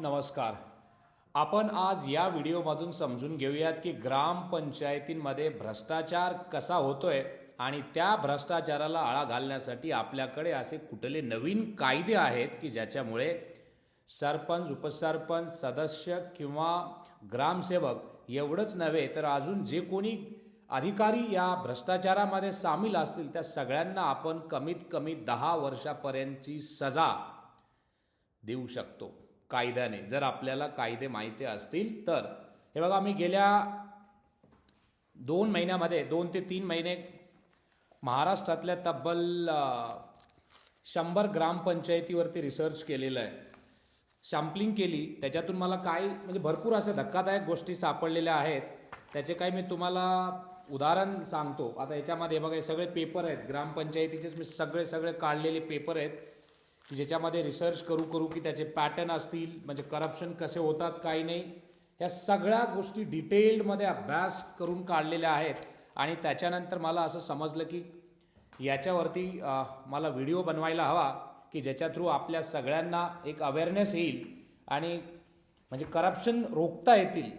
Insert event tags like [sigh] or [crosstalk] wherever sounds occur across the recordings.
नमस्कार. आपण आज या व्हिडिओमधून समजून घेऊयात की ग्रामपंचायतींमध्ये भ्रष्टाचार कसा होतोय आणि त्या भ्रष्टाचाराला आळा घालण्यासाठी आपल्याकडे असे कुठले नवीन कायदे आहेत की ज्याच्यामुळे सरपंच उपसरपंच सदस्य किंवा ग्रामसेवक एवढंच नव्हे तर अजून जे कोणी अधिकारी या भ्रष्टाचारामध्ये सामील असतील त्या सगळ्यांना आपण कमीत कमी दहा वर्षापर्यंतची सजा देऊ शकतो. कायद्याने. जर आपल्याला कायदे माहिती असतील तर. हे बघा मी गेल्या दोन महिन्यामध्ये दोन ते तीन महिने महाराष्ट्रातल्या तब्बल शंभर ग्रामपंचायतीवरती रिसर्च केलेलं आहे. शॅम्पलिंग केली. त्याच्यातून मला काय म्हणजे भरपूर अशा धक्कादायक गोष्टी सापडलेल्या आहेत. त्याचे काही मी तुम्हाला उदाहरण सांगतो. आता याच्यामध्ये बघा हे सगळे पेपर आहेत. ग्रामपंचायतीचेच मी सगळे सगळे काढलेले पेपर आहेत. की ज्याच्यामध्ये रिसर्च करू करू की त्याचे पॅटर्न असतील म्हणजे करप्शन कसे होतात काही नाही. ह्या सगळ्या गोष्टी डिटेल्डमध्ये अभ्यास करून काढलेल्या आहेत. आणि त्याच्यानंतर मला असं समजलं की याच्यावरती मला व्हिडिओ बनवायला हवा की ज्याच्या थ्रू आपल्या सगळ्यांना एक अवेअरनेस येईल आणि म्हणजे करप्शन रोखता येतील.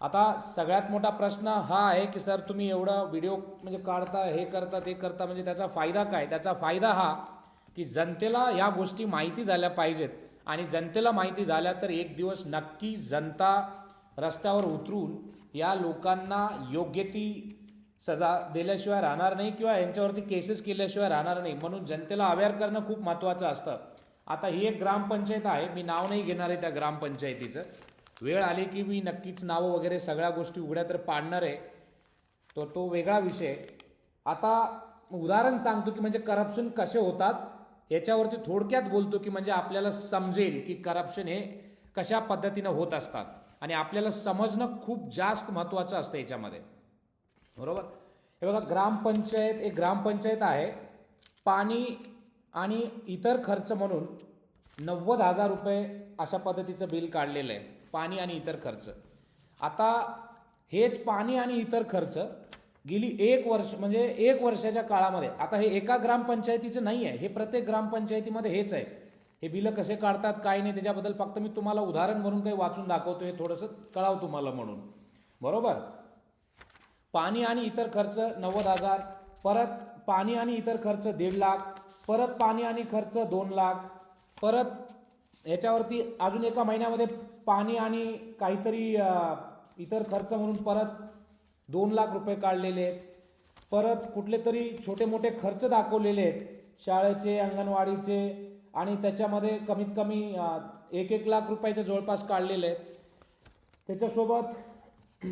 आता सगळ्यात मोठा प्रश्न हा आहे की सर तुम्ही एवढा व्हिडिओ म्हणजे काढता हे करता ते करता म्हणजे त्याचा फायदा काय? त्याचा फायदा हा की जनतेला या गोष्टी माहिती झाल्या पाहिजेत. आणि जनतेला माहिती झाल्या तर एक दिवस नक्की जनता रस्त्यावर उतरून या लोकांना योग्य ती सजा दिल्याशिवाय राहणार नाही किंवा यांच्यावरती केसेस केल्याशिवाय राहणार नाही. म्हणून जनतेला अवेअर करणं खूप महत्त्वाचं असतं. आता ही एक ग्रामपंचायत आहे. मी नाव नाही घेणार आहे त्या ग्रामपंचायतीचं. वेळ आली की मी नक्कीच नावं वगैरे सगळ्या गोष्टी उघड्या तर पाडणार आहे. तो तो वेगळा विषय. आता उदाहरण सांगतो की म्हणजे करप्शन कसे होतात? याच्यावरती थोडक्यात बोलतो की म्हणजे आपल्याला समजेल की करप्शन हे कशा पद्धतीनं होत असतात. आणि आपल्याला समजणं खूप जास्त महत्त्वाचं असतं याच्यामध्ये. बरोबर? हे बघा ग्रामपंचायत एक ग्रामपंचायत आहे. पाणी आणि इतर खर्च म्हणून नव्वद हजार रुपये अशा पद्धतीचं बिल काढलेलं आहे. पाणी आणि इतर खर्च. आता हेच पाणी आणि इतर खर्च गेली एक वर्ष म्हणजे एक वर्षाच्या काळामध्ये. आता हे एका ग्रामपंचायतीचं नाही आहे हे प्रत्येक ग्रामपंचायतीमध्ये हेच आहे. हे बिलं कसे काढतात काय नाही त्याच्याबद्दल फक्त मी तुम्हाला उदाहरण म्हणून काही वाचून दाखवतो हे थोडंसं कळावं तुम्हाला म्हणून. बरोबर? पाणी आणि इतर खर्च नव्वद हजार. परत पाणी आणि इतर खर्च दीड लाख. परत पाणी आणि खर्च दोन लाख. परत याच्यावरती अजून एका महिन्यामध्ये पाणी आणि काहीतरी इतर खर्च म्हणून परत दोन लाख रुपये काढलेले आहेत. परत कुठले तरी छोटे मोठे खर्च दाखवलेले आहेत. शाळेचे अंगणवाडीचे आणि त्याच्यामध्ये कमीत कमी एक एक लाख रुपयाच्या जवळपास काढलेले आहेत. त्याच्यासोबत [clears throat]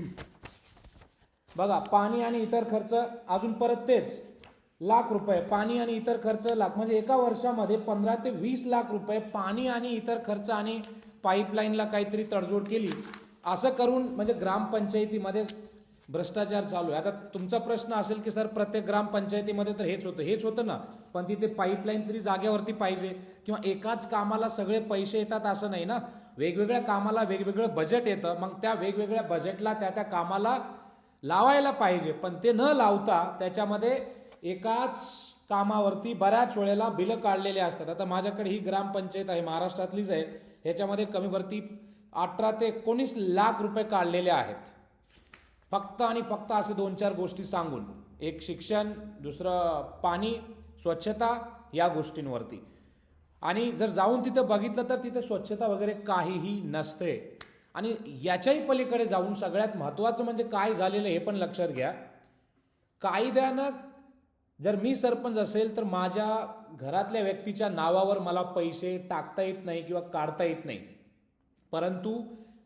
बघा पाणी आणि इतर खर्च अजून परत तेच. लाख रुपये पाणी आणि इतर खर्च लाख म्हणजे एका वर्षामध्ये पंधरा ते वीस लाख रुपये पाणी आणि इतर खर्च आणि पाईपलाईनला काहीतरी तडजोड केली. असं करून म्हणजे ग्रामपंचायतीमध्ये भ्रष्टाचार चालू आहे. आता तुमचा प्रश्न असेल की सर प्रत्येक ग्रामपंचायतीमध्ये तर हेच होतं. हेच होतं ना. पण तिथे पाईपलाईन तरी जागेवरती पाहिजे. किंवा एकाच कामाला सगळे पैसे येतात असं नाही ना. वेगवेगळ्या कामाला वेगवेगळं बजेट येतं. मग त्या वेगवेगळ्या बजेटला त्या त्या कामाला लावायला पाहिजे. पण ते न लावता त्याच्यामध्ये एकाच कामावरती बऱ्याच वेळेला बिलं काढलेले असतात. आता माझ्याकडे ही ग्रामपंचायत आहे महाराष्ट्रातलीच आहे. ह्याच्यामध्ये कमीवरती अठरा ते एकोणीस लाख रुपये काढलेले आहेत. फक्त आणि फक्त असे दोन चार गोष्टी सांगून एक शिक्षण दुसरं पाणी स्वच्छता या गोष्टींवरती. आणि जर जाऊन तिथं बघितलं तर तिथे स्वच्छता वगैरे काहीही नसते. आणि याच्याही पलीकडे जाऊन सगळ्यात महत्त्वाचं म्हणजे काय झालेलं हे पण लक्षात घ्या. कायद्यानं जर मी सरपंच असेल तर माझ्या घरातल्या व्यक्तीच्या नावावर मला पैसे टाकता येत नाही किंवा काढता येत नाही. परंतु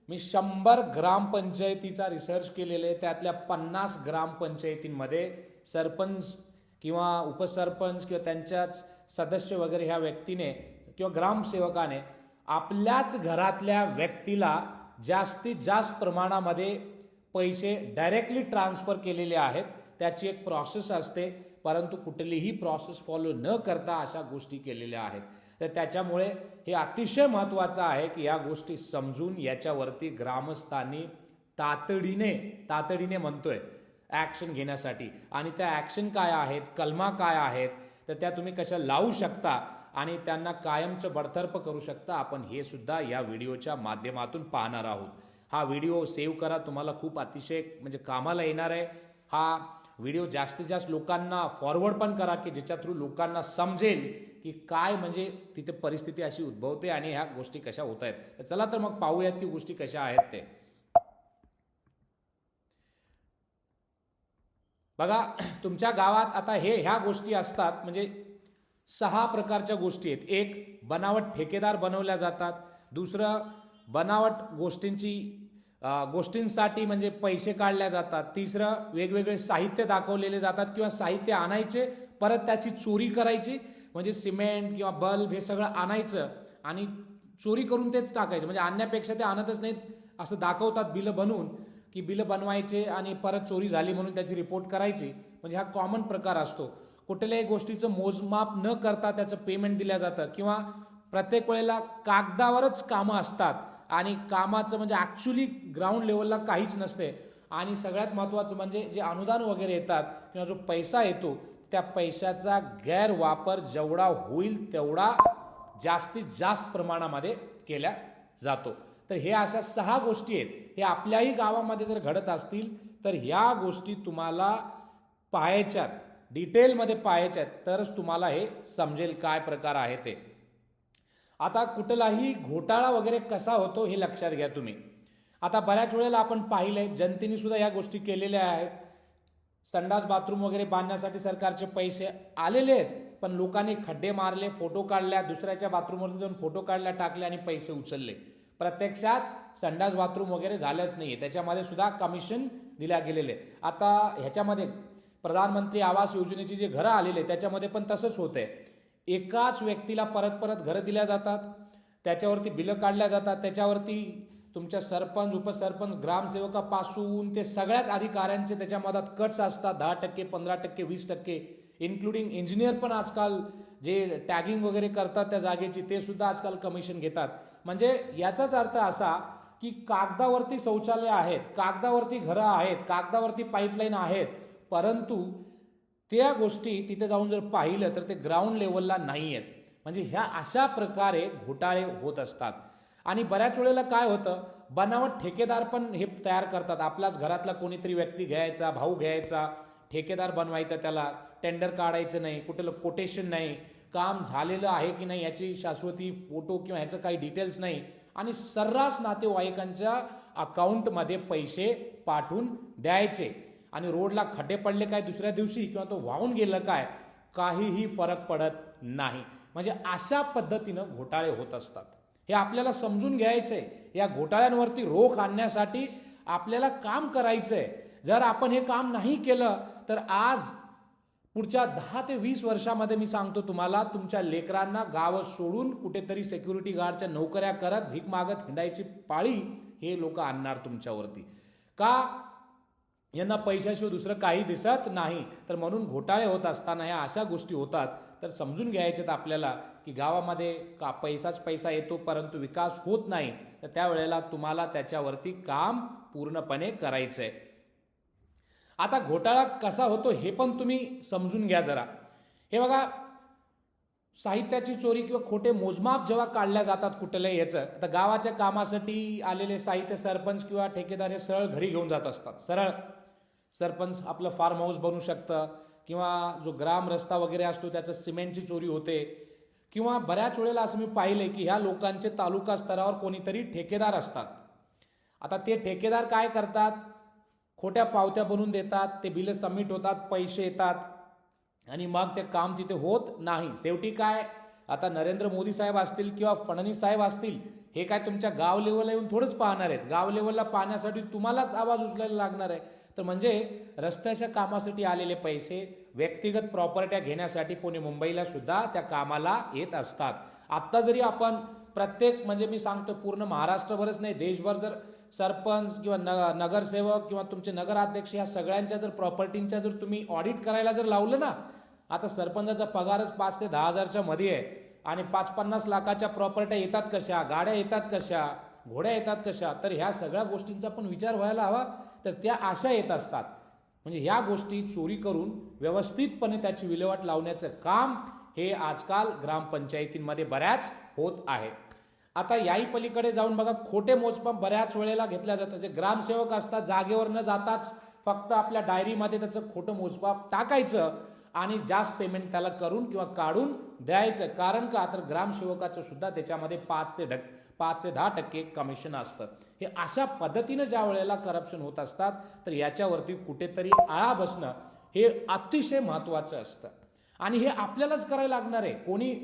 मी शंभर ग्रामपंचायतीचा रिसर्च केलेला आहे. त्यातल्या पन्नास ग्रामपंचायतींमध्ये सरपंच किंवा उपसरपंच किंवा त्यांच्याच सदस्य वगैरे ह्या व्यक्तीने किंवा ग्रामसेवकाने आपल्याच घरातल्या व्यक्तीला जास्तीत जास्त प्रमाणामध्ये पैसे डायरेक्टली ट्रान्सफर केलेले आहेत. त्याची एक प्रोसेस असते. परंतु कुठलीही प्रोसेस फॉलो न करता अशा गोष्टी केलेल्या आहेत. तर त्याच्यामुळे हे अतिशय महत्त्वाचं आहे की या गोष्टी समजून याच्यावरती ग्रामस्थांनी तातडीने तातडीने म्हणतोय ॲक्शन घेण्यासाठी. आणि त्या ॲक्शन काय आहेत कलमा काय आहेत तर त्या तुम्ही कशा लावू शकता आणि त्यांना कायमचं बडतर्फ करू शकता आपण हे सुद्धा या व्हिडिओच्या माध्यमातून पाहणार आहोत. हा व्हिडिओ सेव्ह करा तुम्हाला खूप अतिशय म्हणजे कामाला येणार आहे. हा व्हिडिओ जास्तीत जास्त लोकांना फॉरवर्ड पण करा की ज्याच्या थ्रू लोकांना समजेल. की काय म्हणजे तिथे परिस्थिती अशी उद्भवते आणि ह्या गोष्टी कशा होत आहेत तर चला तर मग पाहूयात की गोष्टी कशा आहेत ते. बघा तुमच्या गावात आता हे ह्या गोष्टी असतात म्हणजे सहा प्रकारच्या गोष्टी आहेत. एक बनावट ठेकेदार बनवल्या जातात. दुसरं बनावट गोष्टींची गोष्टींसाठी म्हणजे पैसे काढल्या जातात. तिसरं वेगवेगळे साहित्य दाखवलेले जातात किंवा साहित्य आणायचे परत त्याची चोरी करायची. म्हणजे सिमेंट किंवा बल्ब हे सगळं आणायचं आणि चोरी करून तेच टाकायचं. म्हणजे आणण्यापेक्षा ते आणतच नाहीत असं दाखवतात बिलं बनवून की बिलं बनवायचे आणि परत चोरी झाली म्हणून त्याची रिपोर्ट करायची. म्हणजे हा कॉमन प्रकार असतो. कुठल्याही गोष्टीचं मोजमाप न करता त्याचं पेमेंट दिलं जातं. किंवा प्रत्येक वेळेला कागदावरच कामं असतात आणि कामाचं म्हणजे ॲक्च्युली ग्राउंड लेवलला काहीच नसते. आणि सगळ्यात महत्त्वाचं म्हणजे जे अनुदान वगैरे येतात किंवा जो पैसा येतो त्या पैशाचा गैरवापर जेवढा होईल तेवढा जास्तीत जास्त प्रमाणामध्ये केल्या जातो. तर हे अशा सहा गोष्टी आहेत. हे आपल्याही गावामध्ये जर घडत असतील तर ह्या गोष्टी तुम्हाला पाहायच्यात डिटेलमध्ये पाहायच्यात तरच तुम्हाला हे समजेल काय प्रकार आहे ते. आता कुठलाही घोटाळा वगैरे कसा होतो हे लक्षात घ्या तुम्ही. आता बऱ्याच वेळेला आपण पाहिलंय जनतेने सुद्धा या गोष्टी केलेल्या आहेत. संडास बाथरूम वगैरे बांधण्यासाठी सरकारचे पैसे आलेले आहेत पण लोकांनी खड्डे मारले फोटो काढल्या दुसऱ्याच्या बाथरूमवरती जाऊन फोटो काढल्या टाकले आणि पैसे उचलले. प्रत्यक्षात संडास बाथरूम वगैरे झालंच नाही आहे त्याच्यामध्ये सुद्धा कमिशन दिल्या गेलेले आता ह्याच्यामध्ये प्रधानमंत्री आवास योजनेची जे घरं आलेले त्याच्यामध्ये पण तसंच होतंय. एकाच व्यक्तीला परत परत घरं दिल्या जातात त्याच्यावरती बिलं काढल्या जातात त्याच्यावरती तुमच्या सरपंच उपसरपंच ग्रामसेवकापासून ते सगळ्याच अधिकाऱ्यांचे त्याच्या मधात कट्स असतात. दहा टक्के पंधरा टक्के वीस टक्के इन्क्लुडिंग इंजिनियर पण आजकाल जे टॅगिंग वगैरे करतात त्या जागेची ते सुद्धा आजकाल कमिशन घेतात. म्हणजे याचाच अर्थ असा की कागदावरती शौचालय आहेत कागदावरती घरं आहेत कागदावरती पाईपलाईन आहेत परंतु त्या गोष्टी तिथे जाऊन जर पाहिलं तर ते ग्राउंड लेवलला नाही आहेत म्हणजे ह्या अशा प्रकारे घोटाळे होत असतात. आणि बऱ्याच वेळेला काय होतं बनावट ठेकेदार पण हे तयार करतात. आपल्याच घरातला कोणीतरी व्यक्ती घ्यायचा भाऊ घ्यायचा ठेकेदार बनवायचा त्याला टेंडर काढायचं नाही कुठलं कोटेशन नाही काम झालेलं आहे की नाही याची शाश्वती फोटो किंवा ह्याचं काही डिटेल्स नाही आणि सर्रास नातेवाईकांच्या अकाउंटमध्ये पैसे पाठवून द्यायचे. आणि रोडला खड्डे पडले काय दुसऱ्या दिवशी किंवा तो वाहून गेलं काय काहीही फरक पडत नाही. म्हणजे अशा पद्धतीनं घोटाळे होत असतात. हे आपल्याला समजून घ्यायचं आहे या घोटाळ्यांवरती रोख आणण्यासाठी आपल्याला काम करायचं आहे जर आपण हे काम नाही केलं तर आज पुढच्या दहा ते वीस वर्षामध्ये मी सांगतो तुम्हाला तुमच्या लेकरांना गावं सोडून कुठेतरी सिक्युरिटी गार्डच्या नोकऱ्या करत भीक मागत हिंडायची पाळी हे लोक आणणार तुमच्यावरती. का? यांना पैशाशिवाय दुसरं काही दिसत नाही. तर म्हणून घोटाळे होत असताना ह्या अशा गोष्टी होतात. तर समजून घ्यायच्यात आपल्याला की गावामध्ये का पैसाच पैसा येतो परंतु विकास होत नाही. तर त्यावेळेला तुम्हाला त्याच्यावरती काम पूर्णपणे करायचं आहे. आता घोटाळा कसा होतो हे पण तुम्ही समजून घ्या जरा. हे बघा साहित्याची चोरी किंवा खोटे मोजमाप जेव्हा काढल्या जातात कुठल्याही याचं आता गावाच्या कामासाठी आलेले साहित्य सरपंच किंवा ठेकेदार हे सरळ घरी घेऊन जात असतात. सरळ. सरपंच आपलं फार्म हाऊस बनू शकतं किंवा जो ग्राम रस्ता वगैरे असतो त्याचं सिमेंटची चोरी होते किंवा बऱ्याच वेळेला असं मी पाहिले की ह्या लोकांचे तालुका स्तरावर कोणीतरी ठेकेदार असतात. आता ते ठेकेदार काय करतात? खोट्या पावत्या बनवून देतात ते बिलं सबमिट होतात पैसे येतात आणि मग ते काम तिथे होत नाही. शेवटी काय? आता नरेंद्र मोदी साहेब असतील किंवा फडणवीस साहेब असतील हे काय तुमच्या गाव लेवलला येऊन थोडंच पाहणार आहेत. गाव लेवलला पाहण्यासाठी तुम्हालाच आवाज उचलायला लागणार आहे. तर म्हणजे रस्त्याच्या कामासाठी आलेले पैसे व्यक्तिगत प्रॉपर्ट्या घेण्यासाठी पुणे मुंबईला सुद्धा त्या कामाला येत असतात. आत्ता जरी आपण प्रत्येक म्हणजे मी सांगतो पूर्ण महाराष्ट्रभरच नाही देशभर जर सरपंच किंवा न नगरसेवक किंवा तुमचे नगराध्यक्ष या सगळ्यांच्या जर प्रॉपर्टींच्या जर तुम्ही ऑडिट करायला जर लावलं ना आता सरपंचाचा पगारच पाच ते दहा हजारच्या मध्ये आहे आणि पाच पन्नास लाखाच्या प्रॉपर्ट्या येतात कशा गाड्या येतात कशा घोड्या येतात कशा? तर ह्या सगळ्या गोष्टींचा पण विचार व्हायला हवा. तर त्या आशा येत असतात. म्हणजे ह्या गोष्टी चोरी करून व्यवस्थितपणे त्याची विल्हेवाट लावण्याचं काम हे आजकाल ग्रामपंचायतींमध्ये बऱ्याच होत आहे. आता याही पलीकडे जाऊन बघा खोटे मोजमाप बऱ्याच वेळेला घेतल्या जातात. जे ग्रामसेवक असतात जागेवर न जाताच फक्त आपल्या डायरीमध्ये त्याचं खोटं मोजमाप टाकायचं आणि जास्त पेमेंट त्याला करून किंवा काढून द्यायचं. कारण का? तर ग्रामसेवकाचं सुद्धा त्याच्यामध्ये पाच ते ढक पाच ते दहा टक्के कमिशन असतं. हे अशा पद्धतीनं ज्या वेळेला करप्शन होत असतात तर याच्यावरती कुठेतरी आळा बसणं हे अतिशय महत्त्वाचं असतं. आणि हे आपल्यालाच करायला लागणार आहे. कोणी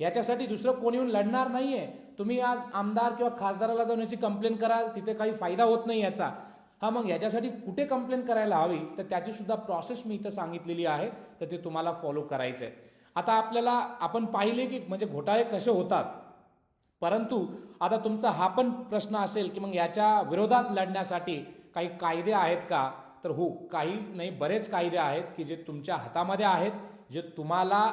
याच्यासाठी दुसरं कोणी येऊन लढणार नाहीये. तुम्ही आज आमदार किंवा खासदाराला जाऊन याची कंप्लेन कराल तिथे काही फायदा होत नाही याचा. हा मग याच्यासाठी कुठे कंप्लेन करायला हवी? तर त्याची सुद्धा प्रोसेस मी इथं सांगितलेली आहे. तर ते तुम्हाला फॉलो करायचं आहे आता आपल्याला आपण पाहिले की म्हणजे घोटाळे कसे होतात? परंतु आता तुमचा हा पण प्रश्न असेल की मग याच्या विरोधात लढण्यासाठी काही कायदे आहेत का? तर हो काही नाही बरेच कायदे आहेत की जे तुमच्या हातामध्ये आहेत जे तुम्हाला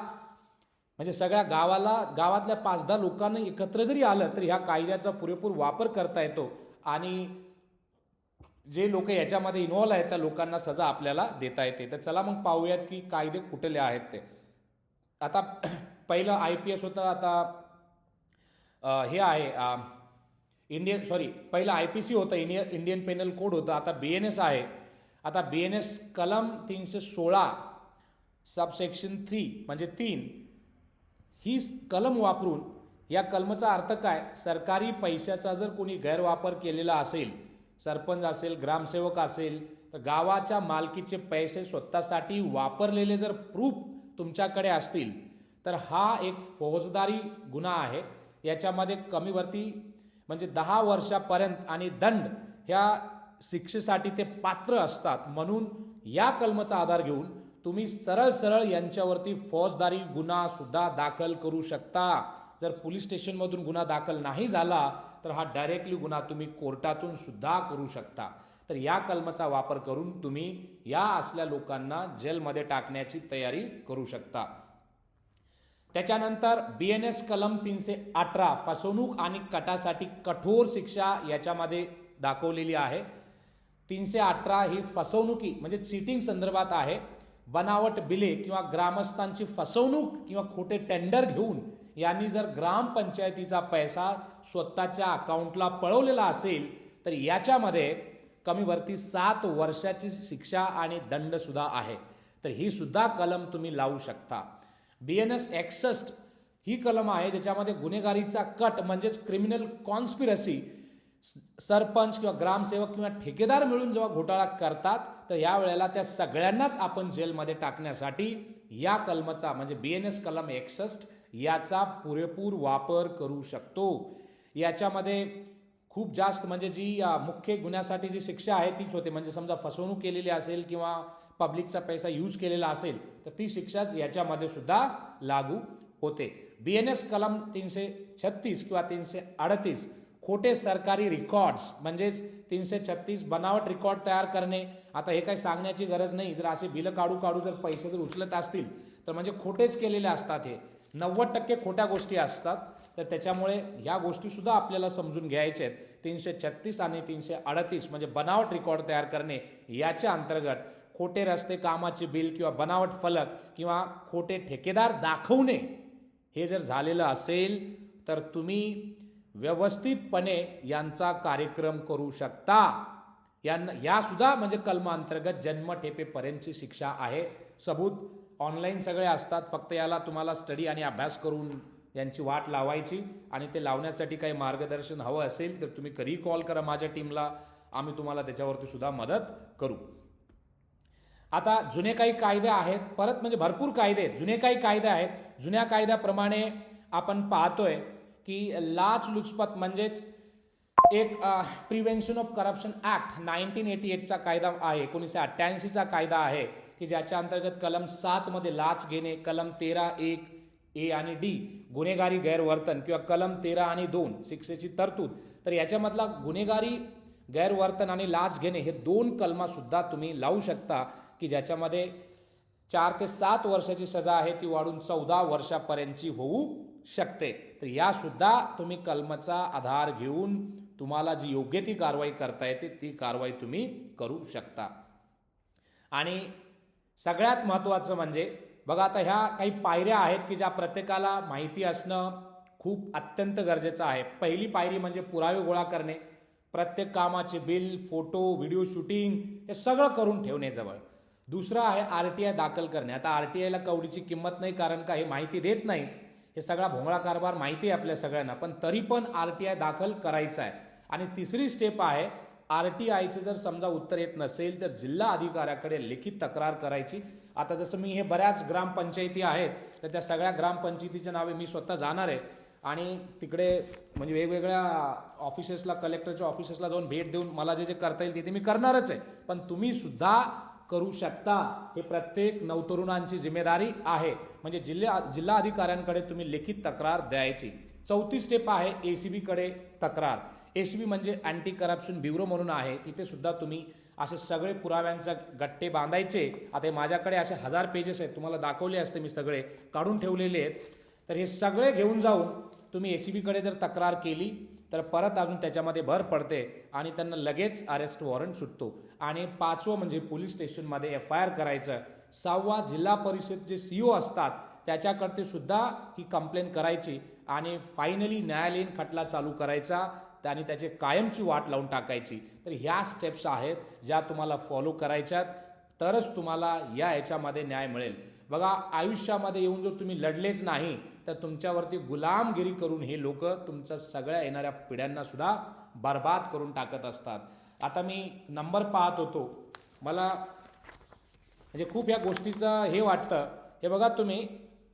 म्हणजे सगळ्या गावाला गावातल्या पाच दहा लोकांना एकत्र जरी आलं तर ह्या कायद्याचा पुरेपूर वापर करता येतो आणि जे लोक याच्यामध्ये इन्व्हॉल्व आहेत त्या लोकांना सजा आपल्याला देता येते. तर चला मग पाहूयात की कायदे कुठले आहेत ते. आता [clears throat] पहिलं आय पी एस होतं आता हे आहे इंडियन सॉरी पहिलं आय पी सी होतं इंडियन इंडियन पेनल कोड होतं आता बी एन एस आहे. आता बी एन एस कलम तीनशे सोळा सबसेक्शन थ्री म्हणजे तीन ही कलम वापरून या कलमचा अर्थ काय? सरकारी पैशाचा जर कोणी गैरवापर केलेला असेल सरपंच असेल ग्रामसेवक असेल तर गावाच्या मालकीचे पैसे स्वतःसाठी वापरलेले जर प्रूफ तुमच्याकडे असतील तर हा एक फौजदारी गुन्हा आहे. याच्यामध्ये कमीवरती म्हणजे दहा वर्षापर्यंत आणि दंड ह्या शिक्षेसाठी ते पात्र असतात. म्हणून या कलमाचा आधार घेऊन तुम्ही सरळ सरळ यांच्यावरती फौजदारी गुन्हा सुद्धा दाखल करू शकता. जर पोलीस स्टेशनमधून गुन्हा दाखल नाही झाला तर हा डायरेक्टली गुन्हा तुम्ही कोर्टातून सुद्धा करू शकता. तर या कलमाचा वापर करून तुम्ही या असल्या लोकांना जेलमध्ये टाकण्याची तयारी करू शकता. त्याच्यानंतर बी एन एस कलम तीनशे अठरा फसवणूक आणि कटासाठी कठोर शिक्षा याच्यामध्ये दाखवलेली आहे. तीनशे अठरा ही फसवणुकी म्हणजे चिटिंग संदर्भात आहे. बनावट बिले किंवा ग्रामस्थांची फसवणूक किंवा खोटे टेंडर घेऊन यांनी जर ग्रामपंचायतीचा पैसा स्वतःच्या अकाउंटला पळवलेला असेल तर याच्यामध्ये कमीवरती सात वर्षाची शिक्षा आणि दंडसुद्धा आहे. तर ही सुद्धा कलम तुम्ही लावू शकता. बी एन एस एक्सस्ट ही कलम आहे ज्याच्यामध्ये गुन्हेगारीचा कट म्हणजेच क्रिमिनल कॉन्स्पिरसी सरपंच किंवा ग्रामसेवक किंवा ठेकेदार मिळून जेव्हा घोटाळा करतात तर या वेळेला त्या सगळ्यांनाच आपण जेलमध्ये टाकण्यासाठी या कलमाचा म्हणजे बी एन एस कलम एकसष्ट याचा पुरेपूर वापर करू शकतो. याच्यामध्ये खूप जास्त म्हणजे जी मुख्य गुन्ह्यासाठी जी शिक्षा आहे तीच होते. म्हणजे समजा फसवणूक केलेली असेल किंवा पब्लिकचा पैसा यूज केलेला असेल तर ती शिक्षाच याच्यामध्ये सुद्धा लागू होते. बी एन एस कलम तीनशे छत्तीस किंवा तीनशे अडतीस खोटे सरकारी रेकॉर्ड्स म्हणजेच तीनशे छत्तीस बनावट रेकॉर्ड तयार करणे. आता हे काही सांगण्याची गरज नाही जर असे बिलं काढू काढू जर पैसे जर उचलत असतील तर म्हणजे खोटेच केलेले असतात हे. नव्वद टक्के खोट्या गोष्टी असतात तर त्याच्यामुळे ह्या गोष्टीसुद्धा आपल्याला समजून घ्यायच्या आहेत. तीनशे छत्तीस आणि तीनशे अडतीस म्हणजे बनावट रेकॉर्ड तयार करणे याच्या अंतर्गत खोटे रस्ते कामाचे बिल किंवा बनावट फलक किंवा खोटे ठेकेदार दाखवणे हे जर झालेलं असेल तर तुम्ही व्यवस्थितपणे यांचा कार्यक्रम करू शकता. यांना यासुद्धा म्हणजे कलमांतर्गत जन्मठेपेपर्यंतची शिक्षा आहे. सबूत ऑनलाईन सगळे असतात फक्त याला तुम्हाला स्टडी आणि अभ्यास करून यांची वाट लावायची आणि ते लावण्यासाठी काही मार्गदर्शन हवं असेल तर तुम्ही कधीही कॉल करा माझ्या टीमला. आम्ही तुम्हाला त्याच्यावरती सुद्धा मदत करू. आता जुने काही कायदे आहेत परत म्हणजे भरपूर कायदे आहेत. जुने काही कायदे आहेत. जुन्या कायद्याप्रमाणे आपण पाहतोय की लाचलुचपत म्हणजेच एक prevention of corruption act nineteen eighty एटचा कायदा आहे एकोणीसशे अठ्ठ्याऐंशीचा कायदा आहे की ज्याच्या अंतर्गत कलम सातमध्ये लाच घेणे कलम तेरा एक ए आणि डी गुन्हेगारी गैरवर्तन किंवा कलम तेरा आणि दोन शिक्षेची तरतूद तर याच्यामधला गुन्हेगारी गैरवर्तन आणि लाच घेणे हे दोन कलमासुद्धा तुम्ही लावू शकता. की ज्याच्यामध्ये चार ते सात वर्षाची सजा आहे ती वाढून चौदा वर्षापर्यंतची होऊ शकते. तर या सुद्धा तुम्ही कलमाचा आधार घेऊन तुम्हाला जी योग्य ती कारवाई करता येते ती कारवाई तुम्ही करू शकता. आणि सगळ्यात महत्त्वाचं म्हणजे बघा आता ह्या काही पायऱ्या आहेत की ज्या प्रत्येकाला माहिती असणं खूप अत्यंत गरजेचं आहे. पहिली पायरी म्हणजे पुरावे गोळा करणे प्रत्येक कामाचे बिल फोटो व्हिडिओ शूटिंग हे सगळं करून ठेवणे जवळ. दुसरं आहे आर टी आय दाखल करणे. आता आर टी आयला कवडीची किंमत नाही कारण का हे माहिती देत नाही हे सगळा भोंगळा कारभार माहिती आहे आपल्या सगळ्यांना पण तरी पण आर टी आय दाखल करायचा आहे. आणि तिसरी स्टेप आहे आर टी आयचं जर समजा उत्तर येत नसेल तर जिल्हा अधिकाऱ्याकडे लिखित तक्रार करायची. आता जसं मी हे बऱ्याच ग्रामपंचायती आहेत तर त्या सगळ्या ग्रामपंचायतीच्या नावे मी स्वतः जाणार आहे. आणि तिकडे म्हणजे वेगवेगळ्या ऑफिसेसला कलेक्टरच्या ऑफिसेसला जाऊन भेट देऊन मला जे जे करता येईल ते ते मी करणारच आहे. पण तुम्ही सुद्धा करू शकता हे प्रत्येक नवतरुणांची जिम्मेदारी आहे. म्हणजे जिल्हा जिल्हा अधिकाऱ्यांकडे तुम्ही लिखित तक्रार द्यायची. चौथी स्टेप आहे ए सी बीकडे तक्रार. ए सी बी म्हणजे अँटी करप्शन ब्युरो म्हणून आहे. तिथे सुद्धा तुम्ही असे सगळे पुराव्यांचा गट्टे बांधायचे. आता माझ्याकडे असे हजार पेजेस आहेत. तुम्हाला दाखवले असते मी सगळे. काढून ठेवलेले आहेत. तर हे सगळे घेऊन जाऊन तुम्ही ए सी बीकडे जर तक्रार केली तर परत अजून त्याच्यामध्ये भर पडते आणि त्यांना लगेच अरेस्ट वॉरंट सुटतो. आणि पाचवं म्हणजे पोलीस स्टेशनमध्ये एफ आय आर करायचं. सहावा जिल्हा परिषद जे सी ओ असतात त्याच्याकडते सुद्धा ही कंप्लेंट करायची आणि फायनली न्यायालयीन खटला चालू करायचा. आणि त्याची कायमची वाट लावून टाकायची. तर ह्या स्टेप्स आहेत ज्या तुम्हाला फॉलो करायच्यात. तरच तुम्हाला या ह्याच्यामध्ये न्याय मिळेल. बघा आयुष्यामध्ये येऊन जर तुम्ही लढलेच नाही तर तुमच्यावरती गुलामगिरी करून हे लोक तुमच्या सगळ्या येणाऱ्या पिढ्यांना सुद्धा बर्बाद करून टाकत असतात. आता मी नंबर पाहत होतो. मला म्हणजे खूप या गोष्टीचं हे वाटतं. हे बघा तुम्ही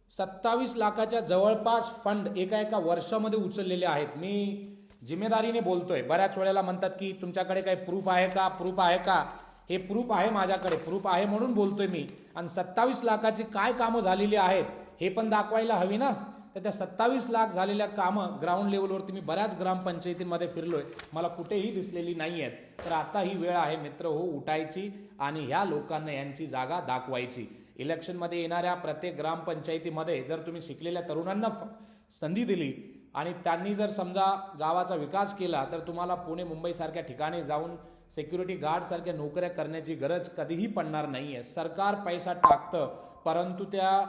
सत्तावीस लाखाच्या जवळपास फंड एका एका वर्षामध्ये उचललेले आहेत. मी जिम्मेदारीने बोलतोय. बऱ्याच वेळेला म्हणतात की तुमच्याकडे काही प्रूफ आहे का? प्रूफ आहे का? हे प्रूफ आहे माझ्याकडे प्रूफ आहे म्हणून बोलतोय मी. आणि सत्तावीस लाखाची काय कामं झालेली आहेत हे पण दाखवायला हवी ना? तर त्या सत्तावीस लाख झालेल्या कामं ग्राउंड लेवलवरती मी बऱ्याच ग्रामपंचायतींमध्ये फिरलोय. मला कुठेही दिसलेली नाही आहेत. तर आता ही वेळ आहे मित्र हो उठायची आणि ह्या लोकांना यांची जागा दाखवायची. इलेक्शनमध्ये येणाऱ्या प्रत्येक ग्रामपंचायतीमध्ये जर तुम्ही शिकलेल्या तरुणांना फ- संधी दिली आणि त्यांनी जर समजा गावाचा विकास केला तर तुम्हाला पुणे मुंबईसारख्या ठिकाणी जाऊन सिक्युरिटी गार्डसारख्या नोकऱ्या करण्याची गरज कधीही पडणार नाही आहे सरकार पैसा टाकतं परंतु त्या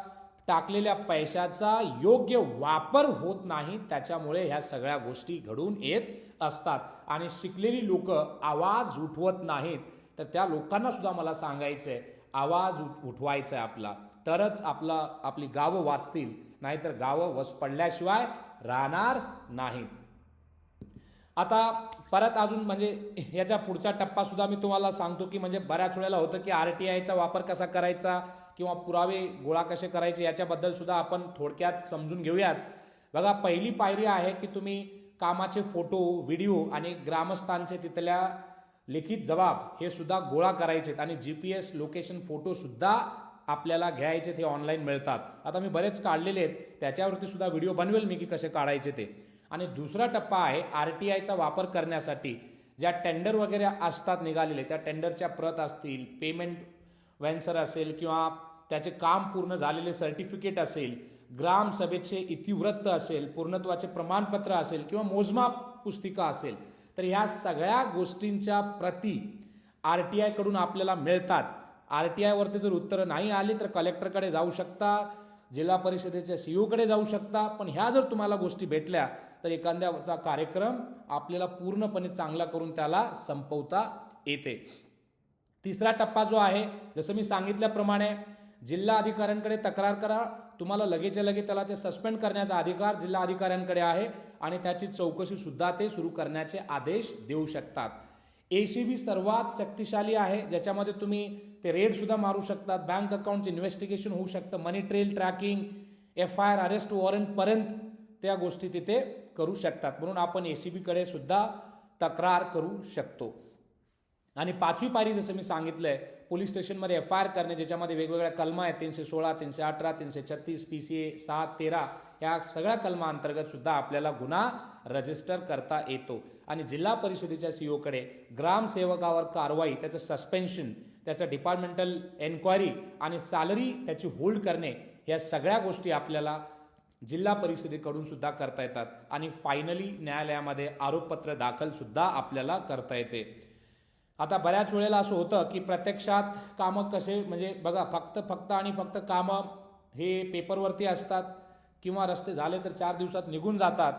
टाकलेल्या पैशाचा योग्य वापर होत नाही त्याच्यामुळे ह्या सगळ्या गोष्टी घडून येत असतात. आणि शिकलेली लोक आवाज उठवत नाहीत. तर त्या लोकांना सुद्धा मला सांगायचं आहे आवाज उठ उठवायचा आहे आपला. तरच आपला आपली गावं वाचतील. नाहीतर गावं वस पडल्याशिवाय राहणार नाहीत. आता परत अजून म्हणजे याचा पुढचा टप्पासुद्धा मी तुम्हाला सांगतो की म्हणजे बऱ्याच वेळेला होतं की आर टी आयचा वापर कसा करायचा किंवा पुरावे गोळा कसे करायचे याच्याबद्दलसुद्धा आपण थोडक्यात समजून घेऊयात. बघा पहिली पायरी आहे की तुम्ही कामाचे फोटो व्हिडिओ आणि ग्रामस्थांचे तिथल्या लिखित जबाब हे सुद्धा गोळा करायचेत आणि जी पी एस लोकेशन फोटोसुद्धा आपल्याला घ्यायचे ते ऑनलाईन मिळतात. आता मी बरेच काढलेले आहेत त्याच्यावरती सुद्धा व्हिडिओ बनवेल मी की कसे काढायचे ते. आणि दुसरा टप्पा आहे आर टी आयचा वापर करण्यासाठी. ज्या टेंडर वगैरे असतात निघालेले त्या टेंडरच्या प्रत असतील पेमेंट व्हॅन्सर असेल किंवा त्याचे काम पूर्ण झालेले सर्टिफिकेट असेल ग्रामसभेचे इतिवृत्त असेल पूर्णत्वाचे प्रमाणपत्र असेल किंवा मोजमाप पुस्तिका असेल तर ह्या सगळ्या गोष्टींच्या प्रती आर टी आयकडून आपल्याला मिळतात. आर टी आयवरती जर उत्तरं नाही आली तर कलेक्टरकडे जाऊ शकता जिल्हा परिषदेच्या सी ओकडे जाऊ शकता पण ह्या जर तुम्हाला गोष्टी भेटल्या तर एखाद्याचा कार्यक्रम आपल्याला पूर्णपणे चांगला करून त्याला संपवता येते. तिसरा टप्पा जो आहे जसं मी सांगितल्याप्रमाणे जिल्हा अधिकाऱ्यांकडे तक्रार करा तुम्हाला लगेच्या लगे त्याला ते सस्पेंड करण्याचा अधिकार जिल्हा अधिकाऱ्यांकडे आहे आणि त्याची चौकशी सुद्धा ते सुरू करण्याचे आदेश देऊ शकतात. ए सी बी सर्वात शक्तिशाली आहे ज्याच्यामध्ये तुम्ही ते रेडसुद्धा मारू शकतात. बँक अकाउंटचे इन्व्हेस्टिगेशन होऊ शकतं money trail tracking F I R arrest वॉरंटपर्यंत त्या गोष्टी तिथे करू शकतात. म्हणून आपण ए सी बीकडे सुद्धा तक्रार करू शकतो. आणि पाचवी पायरी जसं मी सांगितलं आहे पोलीस स्टेशनमध्ये एफ आय आर करणे ज्याच्यामध्ये वेगवेगळ्या कलमा आहेत तीनशे सोळा तीनशे अठरा तीनशे छत्तीस पी सी ए सात तेरा या सगळ्या कलमाअंतर्गत सुद्धा आपल्याला गुन्हा रजिस्टर करता येतो. आणि जिल्हा परिषदेच्या सीओकडे ग्रामसेवकावर कारवाई त्याचं सस्पेन्शन त्याचं डिपार्टमेंटल एन्क्वायरी आणि सॅलरी त्याची होल्ड करणे या सगळ्या गोष्टी आपल्याला जिल्हा परिषदेकडून सुद्धा करता येतात. आणि फायनली न्यायालयामध्ये आरोपपत्र दाखलसुद्धा आपल्याला करता येते. आता बऱ्याच वेळेला असं होतं की प्रत्यक्षात कामं कसे म्हणजे बघा फक्त फक्त आणि फक्त कामं हे पेपरवरती असतात किंवा रस्ते झाले तर चार दिवसात निघून जातात.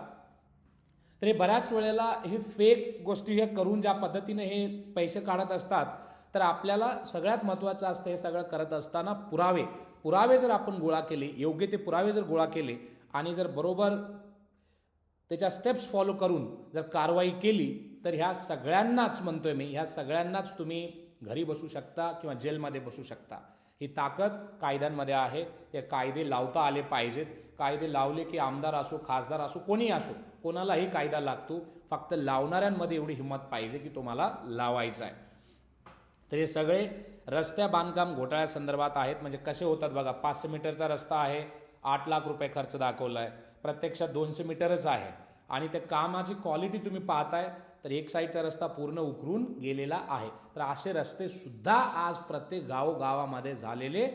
तर हे बऱ्याच वेळेला हे फेक गोष्टी हे करून ज्या पद्धतीने हे पैसे काढत असतात तर आपल्याला सगळ्यात महत्त्वाचं असतं हे सगळं करत असताना पुरावे. पुरावे जर आपण गोळा केले योग्य ते पुरावे जर गोळा केले आणि जर बरोबर त्याच्या स्टेप्स फॉलो करून जर कारवाई केली तर ह्या सगळ्यांनाच म्हणतोय मी ह्या सगळ्यांनाच तुम्ही घरी बसू शकता किंवा जेलमध्ये बसू शकता. ही ताकद कायद्यांमध्ये आहे. ते कायदे लावता आले पाहिजेत. कायदे लावले की आमदार असो खासदार असो कोणी असो कोणालाही कायदा लागतो. फक्त लावणाऱ्यांमध्ये एवढी हिंमत पाहिजे की तुम्हाला लावायचा आहे. तर हे सगळे रस्त्या बांधकाम घोटाळ्यासंदर्भात आहेत. म्हणजे कसे होतात बघा पाचशे मीटरचा रस्ता आहे आठ लाख रुपये खर्च दाखवला आहे प्रत्यक्षात दोनशे मीटरच आहे. आणि त्या कामाची क्वालिटी तुम्ही पाहताय तर एक साईडचा रस्ता पूर्ण उकरून गेलेला आहे. तर असे रस्ते सुद्धा आज प्रत्येक गावोगावामध्ये झालेले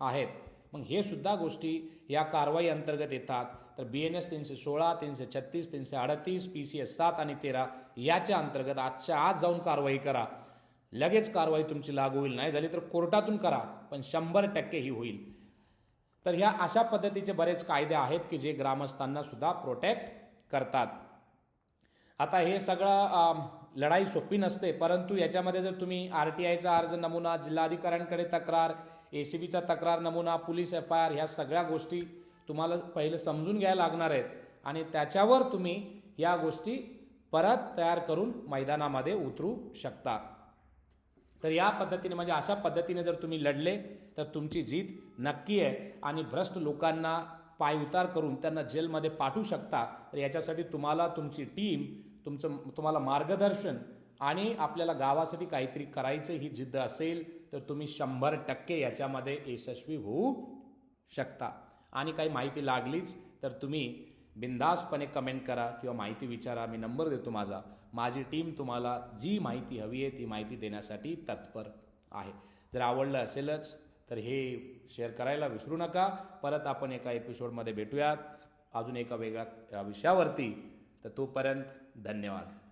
आहेत. मग हे सुद्धा गोष्टी या कारवाई अंतर्गत येतात. तर बी एन एस तीनशे सोळा तीनशे छत्तीस तीनशे अडतीस पी सी एस सात आणि तेरा याच्या अंतर्गत आजच्या आज जाऊन कारवाई करा. लगेच कारवाई तुमची लागू होईल. नाही झाली तर कोर्टातून करा पण शंभर टक्के ही होईल. तर ह्या अशा पद्धतीचे बरेच कायदे आहेत की जे ग्रामस्थांना सुद्धा प्रोटेक्ट करतात. आता हे सगळं लढाई सोपी नसते परंतु याच्यामध्ये जर तुम्ही आर टी आयचा अर्ज नमुना जिल्हाधिकाऱ्यांकडे तक्रार ए सी बीचा तक्रार नमुना पोलीस एफ आय आर ह्या सगळ्या गोष्टी तुम्हाला पहिले समजून घ्यायला लागणार आहेत. आणि त्याच्यावर तुम्ही या गोष्टी परत तयार करून मैदानामध्ये उतरू शकता. तर या पद्धतीने म्हणजे अशा पद्धतीने जर तुम्ही लढले तर तुमची जीत नक्की आहे. आणि भ्रष्ट लोकांना पाय उतार करून त्यांना जेलमध्ये पाठवू शकता तर याच्यासाठी तुम्हाला तुमची टीम तुमचं तुम्हाला मार्गदर्शन आणि आपल्याला गावासाठी काहीतरी करायचं ही जिद्द असेल तर तुम्ही शंभर टक्के याच्यामध्ये यशस्वी होऊ शकता. आणि काही माहिती लागलीच तर तुम्ही बिंदासपणे कमेंट करा किंवा माहिती विचारा. मी नंबर देतो माझा. माझी टीम तुम्हाला जी माहिती हवी आहे ती माहिती देण्यासाठी तत्पर आहे. जर आवडलं असेलच तर हे शेअर करायला विसरू नका. परत आपण एका एपिसोडमध्ये भेटूयात. अजून एका वेगळ्या विषयावरती. तर तोपर्यंत धन्यवाद.